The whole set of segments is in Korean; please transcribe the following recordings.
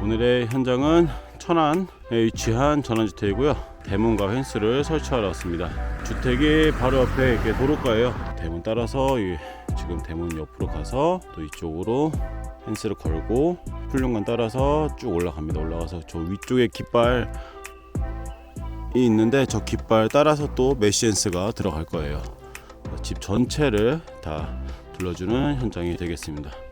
오늘의 현장은 천안에 위치한 전원주택이고요. 대문과 펜스를 설치하러 왔습니다. 주택이 바로 옆에 이렇게 도로가예요. 대문 따라서 이 지금 대문 옆으로 가서 또 이쪽으로 펜스를 걸고 풀륜관 따라서 쭉 올라갑니다. 올라가서 저 위쪽에 깃발이 있는데 저 깃발 따라서 또 메시엔스가 들어갈 거예요. 집 전체를 다 둘러주는 현장이 되겠습니다.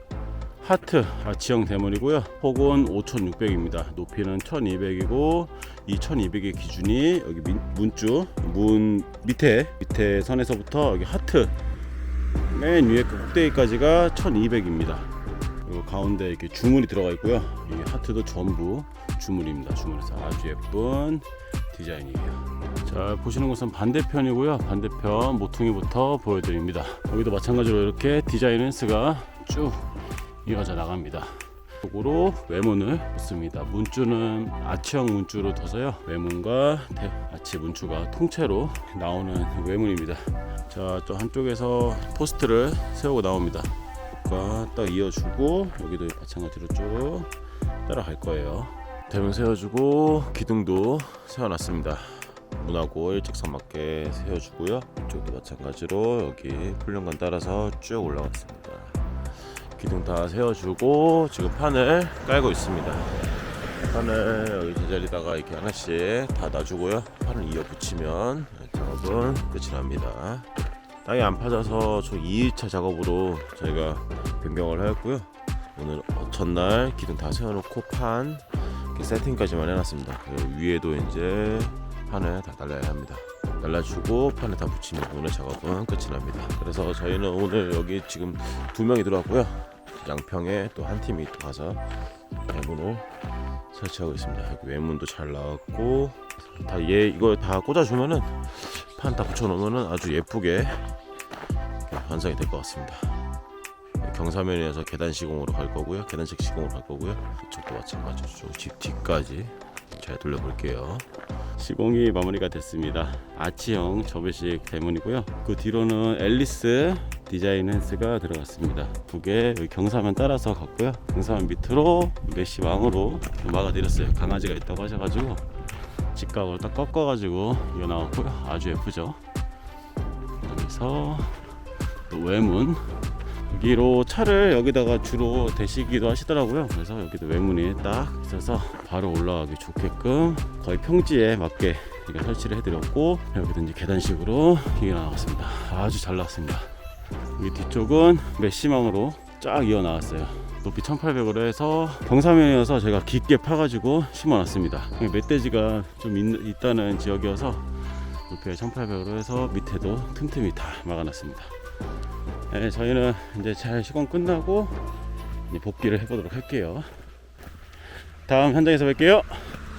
하트 아치형 대문이고요. 폭은 5,600입니다. 높이는 1,200이고 이 1,200의 기준이 여기 민- 문주 문 밑에 밑에 선에서부터 여기 하트 맨 위에 그 꼭대기까지가 1,200입니다. 그리고 가운데 이렇게 주문이 들어가 있고요. 이 하트도 전부 주문입니다. 주문에서 아주 예쁜 디자인이에요. 자 보시는 것은 반대편이고요. 반대편 모퉁이부터 보여드립니다. 여기도 마찬가지로 이렇게 디자인 펜스가 쭉 이어져 나갑니다. 쪽으로 외문을 붙습니다. 문주는 아치형 문주로 둬서요. 외문과 대- 아치 문주가 통째로 나오는 외문입니다. 자, 또 한쪽에서 포스트를 세우고 나옵니다. 딱 이어주고 여기도 마찬가지로 쭉 따라갈 거예요. 대문 세워주고 기둥도 세워놨습니다. 문하고 일직선 맞게 세워주고요. 이쪽도 마찬가지로 여기 풀륜관 따라서 쭉 올라갔습니다. 기둥 다 세워주고 지금 판을 깔고 있습니다. 판을 여기 제자리다가 이렇게 하나씩 다 놔주고요. 판을 이어 붙이면 작업은 끝이 납니다. 땅이 안 파져서 총 2일차 작업으로 저희가 변경을 하였고요. 오늘 전날 기둥 다 세워놓고 판 세팅까지만 해놨습니다. 위에도 이제 판을 다 달라야 합니다. 날라주고 판에 다 붙이면 오늘 작업은 끝이 납니다. 그래서 저희는 오늘 여기 지금 두 명이 들어왔고요. 양평에 또 한 팀이 또 가서 대문을 설치하고 있습니다. 여기 외문도 잘 나왔고 다 얘 이거 다 꽂아주면은 판 다 붙여놓으면은 아주 예쁘게 완성이 될 것 같습니다. 경사면에서 계단 시공으로 갈 거고요. 계단식 시공으로 갈 거고요. 이쪽도 마찬가지로 쭉집 뒤까지 잘 돌려볼게요. 시공이 마무리가 됐습니다. 아치형 접이식 대문이고요. 그 뒤로는 앨리스 디자인 헨스가 들어갔습니다. 여기 경사면 따라서 갔고요. 경사면 밑으로 메시 왕으로 막아드렸어요. 강아지가 있다고 하셔가지고 직각으로 딱 꺾어가지고 이거 나왔고요. 아주 예쁘죠. 여기서 또 외문 여기로 차를 여기다가 주로 대시기도 하시더라고요. 그래서 여기도 외문이 딱 있어서 바로 올라가기 좋게끔 거의 평지에 맞게 이렇게 설치를 해드렸고 여기도 이제 계단식으로 이게 나왔습니다. 아주 잘 나왔습니다. 여기 뒤쪽은 메시망으로 쫙 이어 나왔어요. 높이 1800으로 해서 경사면이어서 제가 깊게 파가지고 심어놨습니다. 멧돼지가 좀 있, 있다는 지역이어서 높이가 1800으로 해서 밑에도 틈틈이 다 막아놨습니다. 네, 저희는 이제 잘 시공 끝나고 이제 복귀를 해보도록 할게요. 다음 현장에서 뵐게요.